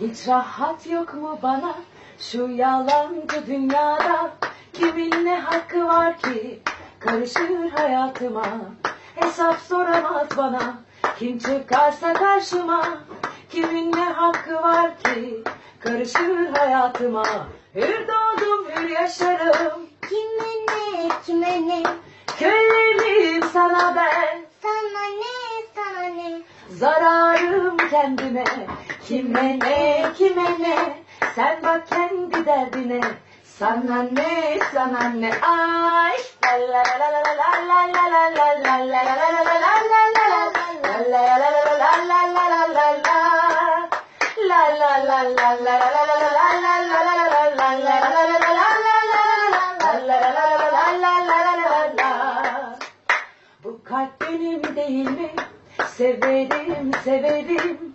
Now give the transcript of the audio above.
Hiç rahat yok mu bana şu yalancı dünyada? Kimin ne hakkı var ki karışır hayatıma? Hesap soramaz bana kim çıkarsa karşıma. Kimin ne hakkı var ki karışır hayatıma? Hür doğdum hür yaşarım Kime ne, kime ne? Köleyim sana ben Sana ne, sana ne? Zararım kendime Kime ne kime ne Sen bak kendi derdine Sana ne sana ne Ay La la la la la la la la la la la la la la Bu kalp benim değil mi? Severim, severim.